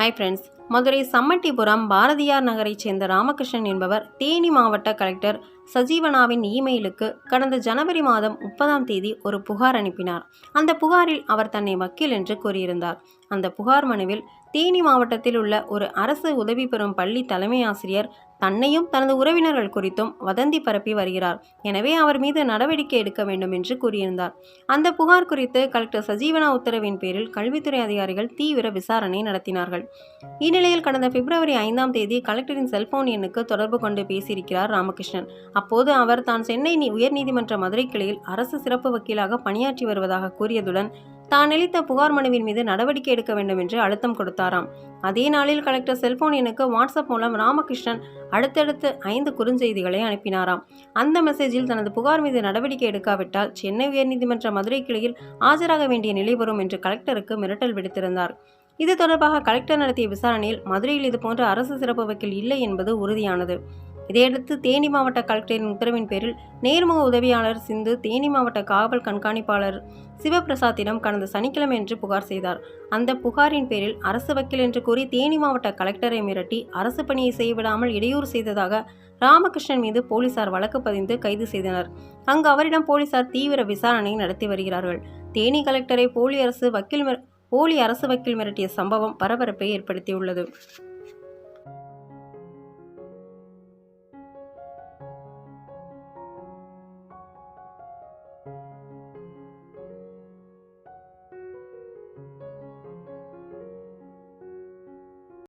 Hi friends Madurai Sammattipuram Bharathiyar நகரைச் சேர்ந்த ராமகிருஷ்ணன் என்பவர் தேனி மாவட்ட கலெக்டர் சஜீவனாவின் இமெயிலுக்கு கடந்த ஜனவரி மாதம் முப்பதாம் தேதி ஒரு புகார் அனுப்பினார். அந்த புகாரில் அவர் தன்னை வக்கீல் என்று கூறியிருந்தார். அந்த புகார் மனுவில் தேனி மாவட்டத்தில் உள்ள ஒரு அரசு உதவி பெறும் பள்ளி தலைமை ஆசிரியர் தன்னையும் தனது உறவினர்கள் குறித்தும் வதந்தி பரப்பி வருகிறார். எனவே அவர் மீது நடவடிக்கை எடுக்க வேண்டும் என்று கூறியிருந்தார். அந்த புகார் குறித்து கலெக்டர் சஜீவனா உத்தரவின் பேரில் கல்வித்துறை அதிகாரிகள் தீவிர விசாரணை நடத்தினார்கள். இந்நிலையில் கடந்த பிப்ரவரி ஐந்தாம் தேதி கலெக்டரின் செல்போன் எண்ணுக்கு தொடர்பு கொண்டு பேசியிருக்கிறார் ராமகிருஷ்ணன். அப்போது அவர் தான் சென்னை நீ- உயர்நீதிமன்ற மதுரை கிளையில் அரசு சிறப்பு வக்கீலாக பணியாற்றி வருவதாக கூறியதுடன் தான் அளித்த புகார் மனுவின் மீது நடவடிக்கை எடுக்க வேண்டும் என்று அழுத்தம் கொடுத்தாராம். அதே நாளில் கலெக்டர் செல்போன் எண்ணுக்கு வாட்ஸ்அப் மூலம் ராமகிருஷ்ணன் அடுத்தடுத்து ஐந்து குறுஞ்செய்திகளை அனுப்பினாராம். அந்த மெசேஜில் தனது புகார் மீது நடவடிக்கை எடுக்காவிட்டால் சென்னை உயர்நீதிமன்ற மதுரை கிளையில் ஆஜராக வேண்டிய நிலை வரும் என்று கலெக்டருக்கு மிரட்டல் விடுத்திருந்தார். இது தொடர்பாக கலெக்டர் நடத்திய விசாரணையில் மதுரையில் இதுபோன்ற அரசு சிறப்பு வக்கீல் இல்லை என்பது உறுதியானது. இதையடுத்து தேனி மாவட்ட கலெக்டரின் உத்தரவின் பேரில் நேர்முக உதவியாளர் சிந்து தேனி மாவட்ட காவல் கண்காணிப்பாளர் சிவபிரசாத்திடம் கடந்த சனிக்கிழமை என்று புகார் செய்தார். அந்த புகாரின் பேரில் அரசு வக்கீல் என்று கூறி தேனி மாவட்ட கலெக்டரை மிரட்டி அரசு பணியை செய்யவிடாமல் இடையூறு செய்ததாக ராமகிருஷ்ணன் மீது போலீசார் வழக்கு பதிந்து கைது செய்தனர். அங்கு அவரிடம் போலீசார் தீவிர விசாரணை நடத்தி வருகிறார்கள். தேனி கலெக்டரை போலி அரசு வக்கீல் மிர- போலி அரசு வக்கீல் மிரட்டிய சம்பவம் பரபரப்பை ஏற்படுத்தியுள்ளது.